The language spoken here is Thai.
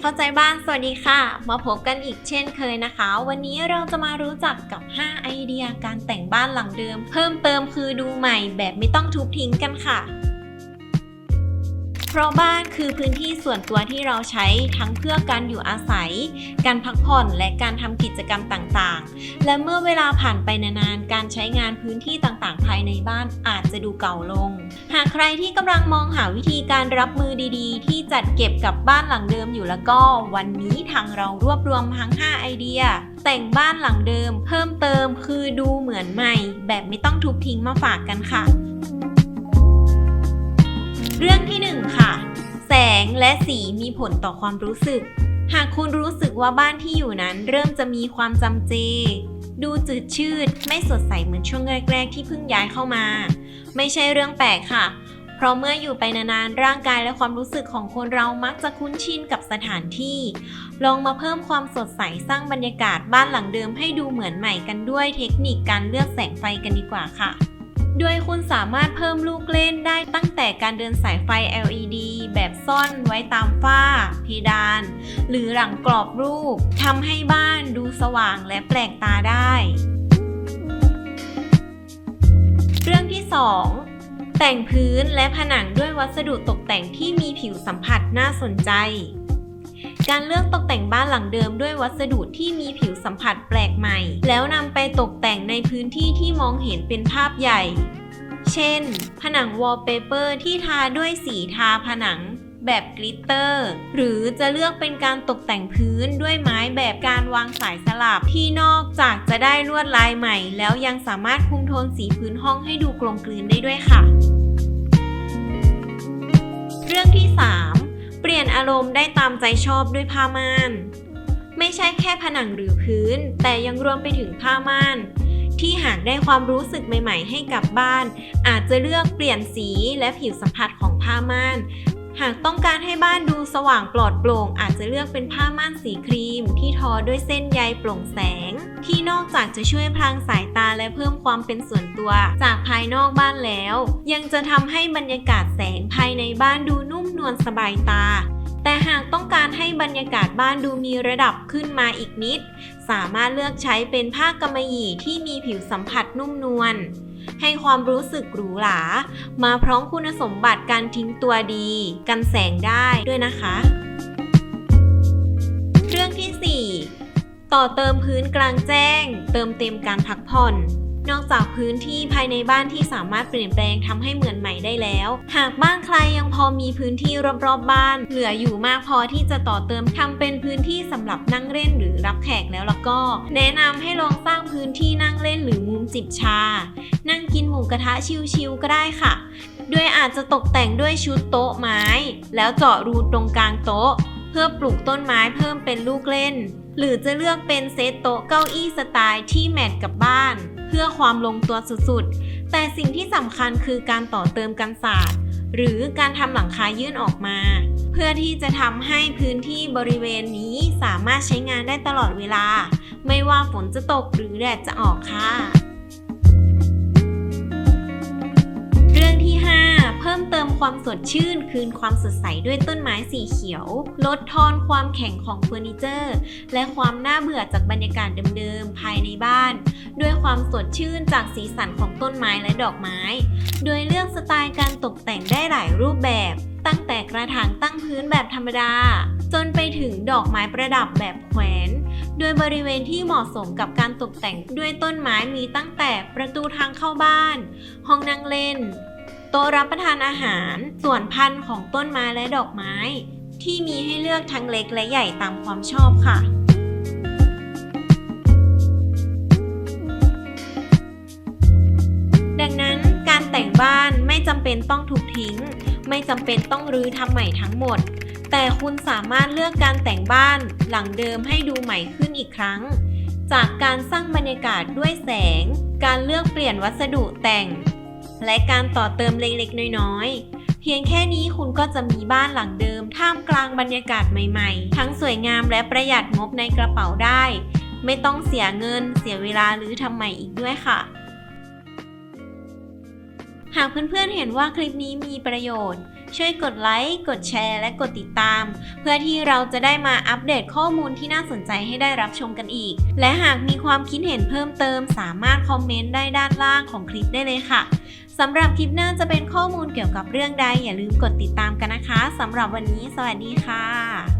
เข้าใจบ้าน สวัสดีค่ะ มาพบกันอีกเช่นเคยนะคะ วันนี้เราจะมารู้จักกับ 5 ไอเดียการแต่งบ้านหลังเดิม เพิ่มเติมคือดูใหม่แบบไม่ต้องทุบทิ้งกันค่ะ เพราะบ้านคือพื้นที่ส่วนตัวที่เราใช้ทั้งเพื่อการอยู่อาศัย การพักผ่อนและการทำกิจกรรมต่างๆ และเมื่อเวลาผ่านไปนานๆ การใช้งานพื้นที่ต่างๆ ภายในบ้านอาจจะดูเก่าลง หากใครที่กำลังมองหาวิธีการรับมือดีๆ ที่จัดเก็บกับบ้านหลังเดิมอยู่แล้วก็ วันนี้ทางเรารวบรวมทั้ง 5 ไอเดีย แต่งบ้านหลังเดิม เพิ่มเติมคือดูเหมือนใหม่ แบบไม่ต้องทุบทิ้งมาฝากกันค่ะ และสีมีผลต่อความรู้สึก หากคุณรู้สึกว่าบ้านที่อยู่นั้นเริ่มจะมีความจำเจ ดูจืดชืด ไม่สดใสเหมือนช่วงแรก ๆ ที่เพิ่งย้ายเข้ามา ไม่ใช่เรื่องแปลกค่ะ เพราะเมื่ออยู่ไปนานๆร่างกายและความรู้สึกของคนเรามักจะคุ้นชินกับสถานที่ ลองมาเพิ่มความสดใสสร้างบรรยากาศบ้านหลังเดิมให้ดูเหมือนใหม่กันด้วยเทคนิคการเลือกแสงไฟกันดีกว่าค่ะ โดยคุณสามารถเพิ่มลูกเล่นได้ตั้งแต่การเดินสายไฟ LED แบบซ่อนไว้ตามฝ้า เพดาน หรือหลังกรอบรูปทำให้บ้านดูสว่างและแปลกตาได้ เรื่องที่ 2แต่งพื้นและผนังด้วยวัสดุตกแต่งที่มีผิวสัมผัสน่าสนใจ การเลือกตกแต่งบ้านหลังเดิมด้วยวัสดุที่มีผิวสัมผัสแปลกใหม่ แล้วนำไปตกแต่งในพื้นที่ที่มองเห็นเป็นภาพใหญ่ เช่น ผนังวอลเปเปอร์ที่ทาด้วยสีทาผนังแบบกลิตเตอร์ หรือจะเลือกเป็นการตกแต่งพื้นด้วยไม้แบบการวางสายสลับ ที่นอกจากจะได้ลวดลายใหม่ แล้วยังสามารถคุมโทนสีพื้นห้องให้ดูกลมกลืนได้ด้วยค่ะ เรื่องที่ 3 ปลี่ยนอารมณ์ได้ตามใจชอบด้วยผ้าม่าน ไม่ใช่แค่ผนังหรือพื้น แต่ยังรวมไปถึงผ้าม่าน ที่หากได้ความรู้สึกใหม่ ๆ ให้กับบ้าน อาจจะเลือกเปลี่ยนสีและผิวสัมผัสของผ้าม่าน หากต้องการให้บ้านดูสว่างปลอดโปร่ง อาจจะเลือกเป็นผ้าม่านสีครีม ที่ทอด้วยเส้นใยโปร่งแสง ที่นอกจากจะช่วยพรางสายตาและเพิ่มความเป็นส่วนตัว จากภายนอกบ้านแล้ว ยังจะทำให้บรรยากาศแสงภายในบ้านดูนุ่มนวลสบายตา แต่หากต้องการให้บรรยากาศบ้านดูมีระดับขึ้นมาอีกนิด สามารถเลือกใช้เป็นผ้ากำมะหยี่ที่มีผิวสัมผัสนุ่มนวล ให้ความรู้สึกหรูหรา มาพร้อมคุณสมบัติการทิ้งตัวดี กันแสงได้ด้วยนะคะ เรื่องที่ 4 ต่อเติมพื้นกลางแจ้ง เติมเต็มการพักผ่อนนอกจากพื้นที่ภายในบ้านที่สามารถเปลี่ยนแปลงทำให้เหมือนใหม่ได้แล้ว หากบ้านใครยังพอมีพื้นที่รอบๆบบ้าน เหลืออยู่มากพอที่จะต่อเติมทำเป็นพื้นที่สำหรับนั่งเล่นหรือรับแขกแล้วแล้วก็ แนะนำให้ลองสร้างพื้นที่ จิบชา นั่งกินหมูกระทะชิลๆก็ได้ค่ะ โดยอาจจะตกแต่งด้วยชุดโต๊ะไม้ แล้วเจาะรูตรงกลางโต๊ะ เพื่อปลูกต้นไม้เพิ่มเป็นลูกเล่น หรือจะเลือกเป็นเซตโต๊ะเก้าอี้สไตล์ที่แมทกับบ้าน เพื่อความลงตัวสุดๆ แต่สิ่งที่สำคัญคือการต่อเติมกันศาสตร์หรือการทำหลังคายื่นออกมา เพื่อที่จะทำให้พื้นที่บริเวณนี้สามารถใช้งานได้ตลอดเวลา ไม่ว่าฝนจะตกหรือแดดจะออกค่ะ ความสดชื่น คืนความสดใสด้วยต้นไม้สีเขียว ลดทอนความแข็งของเฟอร์นิเจอร์ และความน่าเบื่อจากบรรยากาศเดิมๆภายในบ้าน ด้วยความสดชื่นจากสีสันของต้นไม้และดอกไม้ โดยเลือกสไตล์การตกแต่งได้หลายรูปแบบ ตั้งแต่กระถางตั้งพื้นแบบธรรมดา จนไปถึงดอกไม้ประดับแบบแขวนโดยบริเวณที่เหมาะสมกับการตกแต่งด้วยต้นไม้มีตั้งแต่ประตูทางเข้าบ้าน ห้องนั่งเล่น ต๊ะรับประทานอาหาร ส่วนพันธุ์ของต้นไม้และดอกไม้ ที่มีให้เลือกทั้งเล็กและใหญ่ตามความชอบค่ะ ดังนั้นการแต่งบ้านไม่จำเป็นต้องถูกทิ้ง ไม่จำเป็นต้องรื้อทำใหม่ทั้งหมด แต่คุณสามารถเลือกการแต่งบ้านหลังเดิมให้ดูใหม่ขึ้นอีกครั้ง จากการสร้างบรรยากาศด้วยแสง การเลือกเปลี่ยนวัสดุแต่ง และการต่อเติมเล็กๆ น้อยๆ เพียงแค่นี้คุณก็จะมีบ้านหลังเดิม ท่ามกลางบรรยากาศใหม่ๆ ทั้งสวยงามและประหยัดงบในกระเป๋าได้ ไม่ต้องเสียเงิน เสียเวลาหรือทำใหม่อีกด้วยค่ะ หากเพื่อนๆเห็นว่าคลิปนี้มีประโยชน์ ช่วยกดไลค์ กดแชร์ และกดติดตาม เพื่อที่เราจะได้มาอัปเดตข้อมูลที่น่าสนใจให้ได้รับชมกันอีก และหากมีความคิดเห็นเพิ่มเติม สามารถคอมเมนต์ได้ด้านล่างของคลิปได้เลยค่ะ สำหรับคลิปหน้าจะเป็นข้อมูลเกี่ยวกับเรื่องใดอย่าลืมกดติดตามกันนะคะสำหรับวันนี้ สวัสดีค่ะ